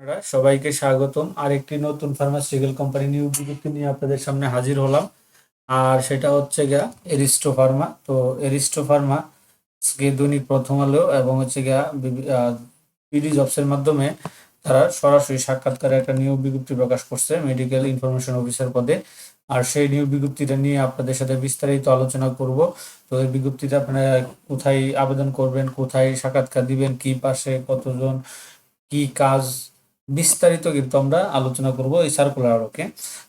আপনারা সবাইকে স্বাগতম। আরেকটি নতুন ফার্মাসিউটিক্যাল কোম্পানি নিউ বিজ্ঞপ্তি নিয়ে আপনাদের সামনে হাজির হলাম। আর সেটা হচ্ছে গিয়া এরিস্টো ফার্মা তো এরিস্টো ফার্মা আজকে দৈনিক প্রথম আলো এবং হচ্ছে গিয়া বিডি জবসের মাধ্যমে তারা সরাসরি সাক্ষাৎকারে একটা নিয়োগ বিজ্ঞপ্তি প্রকাশ করছে মেডিকেল ইনফরমেশন অফিসার পদে। আর সেই নিয়োগ বিজ্ঞপ্তিটা নিয়ে আপনাদের সাথে বিস্তারিত আলোচনা করব। তো এই বিজ্ঞপ্তিতে আপনারা কোথায় আবেদন করবেন, কোথায় সাক্ষাৎকার দিবেন, কি পাশে, কতজন, কি কাজ বিস্তারিত কিন্তু আমরা আলোচনা করব এই সার্কুলার আলোকে।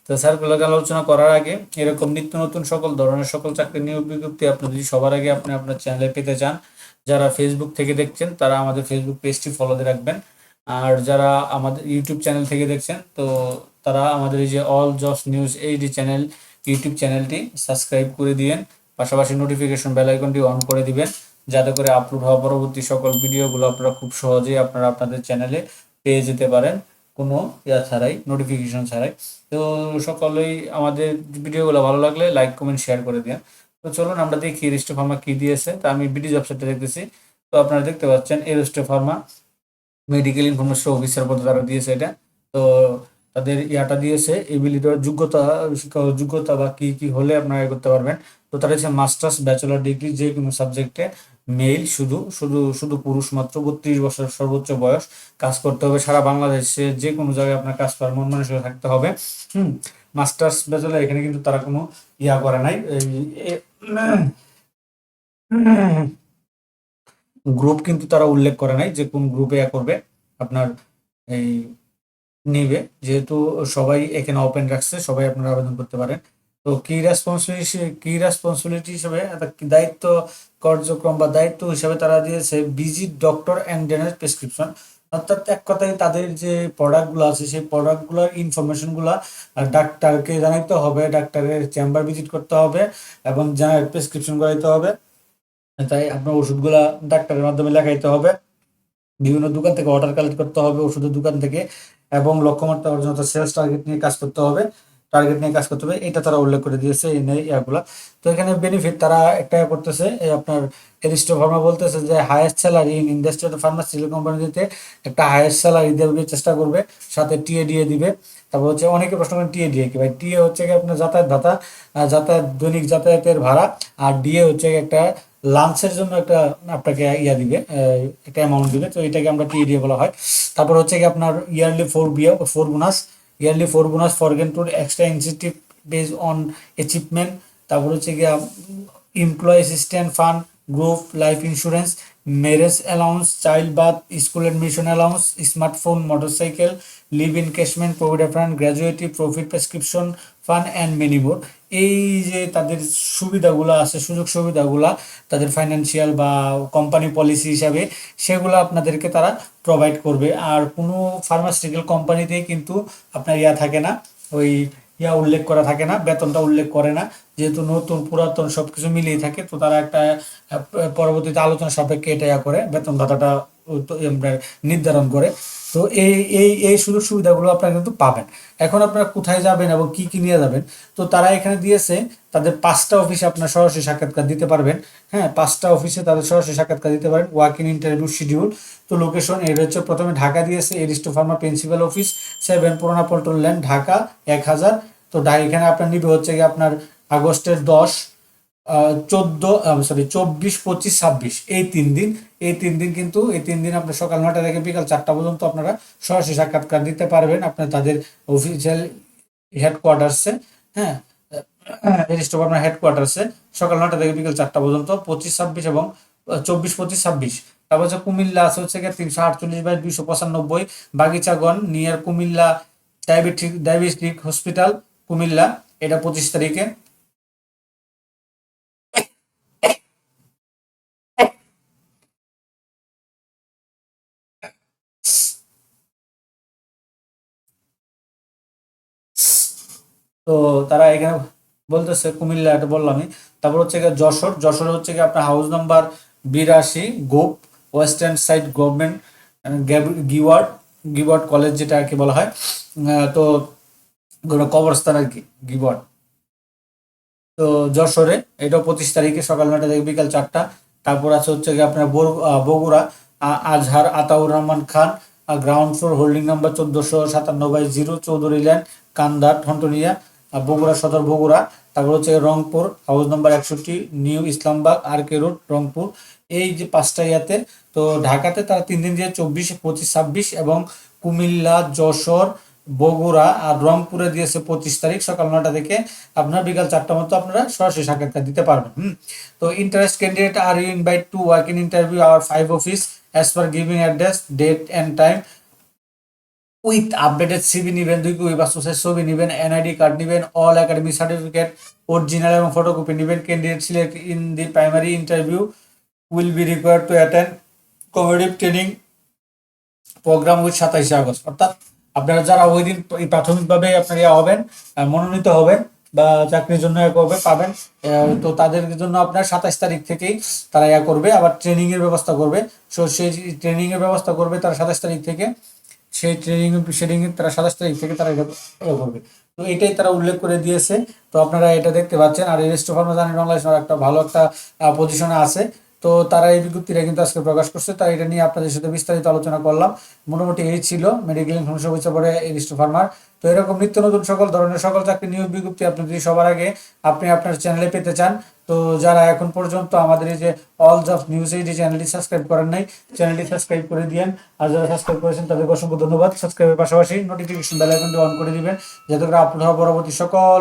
তো সার্কুলার আলোচনা করার আগে এরকম নিত্য নতুন সকল ধরনের সকল চাকরি নিয়োগ বিজ্ঞপ্তি আপনি যদি সবার আগে আপনি আপনার চ্যানেলে পেতে চান, যারা ফেসবুক থেকে দেখছেন, তারা আমাদের ফেসবুক পেজটি ফলো দিয়ে রাখবেন। আর যারা আমাদের ইউটিউব চ্যানেল থেকে দেখছেন, তো তারা আমাদের এই যে all jobs news HD channel YouTube চ্যানেলটি সাবস্ক্রাইব করে দিয়েন। পাশাপাশি নোটিফিকেশন বেল আইকনটি অন করে দিবেন, যাতে করে আপলোড হওয়া পরবর্তী সকল ভিডিওগুলো আপনারা খুব সহজেই আপনারা আপনাদের চ্যানেলে পেয়ে যেতে পারেন। কোনো ইয়া ছাড়াই নোটিফিকেশন ছাড়াই। তো সকলেই আমাদের ভিডিওগুলো ভালো লাগলে লাইক কমেন্ট শেয়ার করে দিন তো চলুন, আমরা দেখি এরিস্টো ফার্মা কি দিয়েছে। তা আমি বিডি ওয়েবসাইটে দেখতেছি। তো আপনারা দেখতে পাচ্ছেন Aristo pharma medical information officer পদে তারা দিয়েছে এটা। তো তাদের ইয়াটা দিয়েছে এবিলিটি যোগ্যতা যোগ্যতা বা কি কি হলে আপনারা করতে পারবেন। তো তারা হচ্ছে মাস্টার্স ব্যাচেলর ডিগ্রি যে কোনো সাবজেক্টে মেল, শুধু শুধু শুধু পুরুষ মাত্র, বত্রিশ বছর সর্বোচ্চ বয়স, কাজ করতে হবে সারা বাংলাদেশে, যে কোনো জায়গায় আপনার কাজ করার মন মানসিক থাকতে হবে। হুম, মাস্টার্স, ব্যাচেলর, এখানে কিন্তু তারা কোনো ইয়া করে নাই। গ্রুপ কিন্তু তারা উল্লেখ করে নাই যে কোন গ্রুপে ইয়া করবে, আপনার এই, নেবে। যেহেতু সবাই এখানে ওপেন রাখছে, সবাই আপনারা আবেদন করতে পারেন। তো কি রেসপন্সিবিলিটি কি রেসপন্সিবিলিটি হিসেবে দায়িত্ব কার্যক্রম বা দায়িত্ব হিসেবে তারা দিয়েছে visit doctor and general prescription অর্থাৎ এক কথায় তাদের যে প্রোডাক্টগুলো আছে, সেই প্রোডাক্টগুলোর ইনফরমেশনগুলো ডাক্তারকে জানাইতে হবে, ডাক্তারের চেম্বার ভিজিট করতে হবে এবং প্রেসক্রিপশন করাইতে হবে। তাই আপনার ওষুধগুলা ডাক্তারের মাধ্যমে লেখাইতে হবে। বিভিন্ন দোকান থেকে অর্ডার কালেক্ট করতে হবে ওষুধের দোকান থেকে এবং লক্ষ্যমাত্রা অর্জন অর্থাৎ সেলস টার্গেট নিয়ে কাজ করতে হবে। টার্গেট নিয়ে কাজ করতে হবে, এটা তারা উল্লেখ করে দিয়েছে ইয়াগুলা। তো এখানে বেনিফিট তারা একটা করতেছে আপনার এরিস্টো ফার্মা বলতেছে যে highest salary in industrial pharmaceutical কোম্পানিতে একটা হায়েস্ট স্যালারি দেবে চেষ্টা করবে, সাথে টিএ দিয়ে দিবে। তারপর হচ্ছে অনেকে প্রশ্ন করেন টিএ দিয়ে কি? ভাই টিএ হচ্ছে কি আপনার যাতায়াত ভাতা যাতায়াত, দৈনিক যাতায়াতের ভাড়া, আর ডিএ হচ্ছে একটা লাঞ্চের জন্য একটা আপনাকে ইয়া দিবে একটা অ্যামাউন্ট দিবে। তো এটাকে আমরা টিএ দিয়ে বলা হয়। তারপর হচ্ছে কি আপনার ইয়ারলি ফোর বিয়া four bonus yearly four bonus for tour extra incentive base on achievement তারপর হচ্ছে গিয়ে employ assistant fund group life insurance marriage allowance, child birth, school admission allowance, smartphone, motorcycle, leave encashment provident fund gratuity profit prescription fund and many more এই যে তাদের সুবিধাগুলো আছে, সুযোগ সুবিধাগুলা তাদের ফাইন্যান্সিয়াল বা কোম্পানি পলিসি হিসাবে, সেগুলো আপনাদেরকে তারা প্রোভাইড করবে। আর কোনো ফার্মাসিউটিক্যাল কোম্পানিতেই কিন্তু আপনার ইয়া থাকে না, ওই ইয়া উল্লেখ করা থাকে না, বেতনটা উল্লেখ করে না। যেহেতু নতুন, পুরাতন সব কিছু মিলিয়ে থাকে, তো তারা একটা পরবর্তীতে আলোচনা সাপেক্ষে এটা ইয়া করে, বেতন ভাতাটা নির্ধারণ করে। তো এই এই এই সুযোগ সুবিধাগুলো আপনারা কিন্তু পাবেন। এখন আপনারা কোথায় যাবেন এবং কি কি নিয়ে যাবেন? তো তারা এখানে দিয়েছে, তাদের পাঁচটা অফিসে আপনার সরাসরি সাক্ষাৎকার দিতে পারবেন। হ্যাঁ পাঁচটা অফিসে তাদের সরাসরি সাক্ষাৎকার দিতে পারেন। Walk in interview schedule. তো লোকেশন, এটা হচ্ছে প্রথমে ঢাকা দিয়েছে, Aristo pharma principal office, seven পুরোনা Paltan land, Dhaka, এক হাজার। তো এখানে আপনার নিবে হচ্ছে গিয়ে আপনার আগস্টের দশ। চোদ্দ সরি চব্বিশ, পঁচিশ, ছাব্বিশ। এই তিন দিন, এই তিন দিন কিন্তু, এই তিন দিন আপনার সকাল নটা থেকে বিকাল চারটা পর্যন্ত আপনারা সরাসরি সাক্ষাৎকার দিতে পারবেন। আপনার তাদের অফিসিয়াল হেডকোয়ার্টার্সে হ্যাঁ রেজিস্টার আপনার হেডকোয়ার্টার্সে সকাল নটা থেকে বিকাল চারটা পর্যন্ত পঁচিশ, ছাব্বিশ এবং চব্বিশ, পঁচিশ, ছাব্বিশ। তারপর হচ্ছে কুমিল্লা আছে হচ্ছে তিনশো আটচল্লিশ বাই দুইশো পঁচানব্বই, Bagichagaon near Comilla diabetic diabetic hospital Comilla. এটা পঁচিশ তারিখে। তো তারা এখানে বলতেছে কুমিল্লা এটা বললামই তারপর হচ্ছে গিয়ে যশোর। যশোর হচ্ছে গিয়ে আপনার হাউস নাম্বার বিরাশি, গোপ ওয়েস্টার্ন সাইড গভর্নমেন্ট গিওয়ার্ড গিওয়ার্ড কলেজ যেটা আর কি বলা হয়। তো কবরস্থান আর কি গিওয়ার্ড তো যশোরে এটাও পঁচিশ তারিখে সকাল নয়টা থেকে বিকাল চারটা। তারপর আছে হচ্ছে গিয়ে আপনার Bogura Azhar, Ataur Rahman Khan ground floor holding number চোদ্দশো সাতান্ন বাই জিরো, চৌধুরী ল্যান্ড কান্দার, ঠনটনিয়া। বগুড়া সদর বগুড়া, তারপর হচ্ছে রংপুর, হাউস নাম্বার একষট্টি, new Islambag R K road, Rangpur. এই যে পাঁচটা ইয়াতে, তো ঢাকাতে তারা তিন দিন দিয়ে চব্বিশ, পঁচিশ, ছাব্বিশ এবং কুমিল্লা, যশোর, বগুড়া আর রংপুরে দিয়েছে পঁচিশ তারিখ সকাল নটা থেকে আপনার বিকাল চারটা মতো আপনারা সরাসরি সাক্ষাৎকার দিতে পারবেন, হুম? তো interest candidate are you invite to work in interview our five office as per giving address date and time with updated CV নেবেন, দুই কপি পাসপোর্ট ছবি নেবেন এনআইডি কার্ড নেবেন অল একাডেমিক সার্টিফিকেট অরিজিনাল এবং ফটোকপি নেবেন candidate select in the primary interview will be required to attend competitive training programme with সাতাইশে August. অর্থাৎ আপনারা যারা ওই দিন প্রাথমিকভাবে আপনারা হবেন মনোনীত হবেন বা চাকরির জন্য করবে, পাবেন তো তাদের জন্য আপনার সাতাইশ তারিখ থেকেই তারা ইয়া করবে, আবার ট্রেনিংয়ের ব্যবস্থা করবে। সো সেই ট্রেনিং এর ব্যবস্থা করবে তারা সাতাইশ তারিখ থেকে। সেই ট্রেনিং সেটিং তারা সাতাশ তারিখ থেকে তারা এটা করবে। তো এটাই তারা উল্লেখ করে দিয়েছে। তো আপনারা এটা দেখতে পাচ্ছেন। আর রেজিস্টার ফার্মা জানেন বাংলাদেশ একটা ভালো একটা পজিশনে আছে। তো তারা এই বিজ্ঞপ্তিটা কিন্তু আজকে প্রকাশ করছে, তাই এটা নিয়ে আপনাদের সাথে বিস্তারিত আলোচনা করলাম। মোটামুটি এই ছিল মেডিকেল ইনফরমেশন পরে রেজিস্টার ফার্মার তো এরকম নিত্য নতুন সকল ধরনের সকল চাকরি নিয়োগ বিজ্ঞপ্তি আপনি যদি সবার আগে আপনি আপনার চ্যানেলে পেতে চান, তো যারা এখন পর্যন্ত আমাদের এই যে অল জব নিউজ এই যে চ্যানেলটি সাবস্ক্রাইব করেন নাই চ্যানেলটি সাবস্ক্রাইব করে দিয়েন। আর যারা সাবস্ক্রাইব করেছেন, তাদেরকে অসংখ্য ধন্যবাদ। সাবস্ক্রাইবের পাশাপাশি নোটিফিকেশন বেল আইকনটি অন করে দিবেন, যাতে করে হওয়া পরবর্তী সকল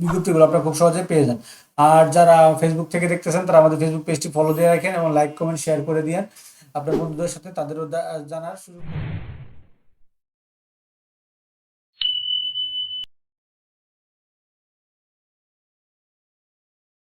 বিজ্ঞপ্তিগুলো আপনারা খুব সহজে পেয়ে যান। আর যারা ফেসবুক থেকে দেখতেছেন, তারা আমাদের ফেসবুক পেজটি ফলো দিয়ে রাখেন এবং লাইক কমেন্ট শেয়ার করে দিয়েন আপনার বন্ধুদের সাথে তাদেরও জানার সুযোগ।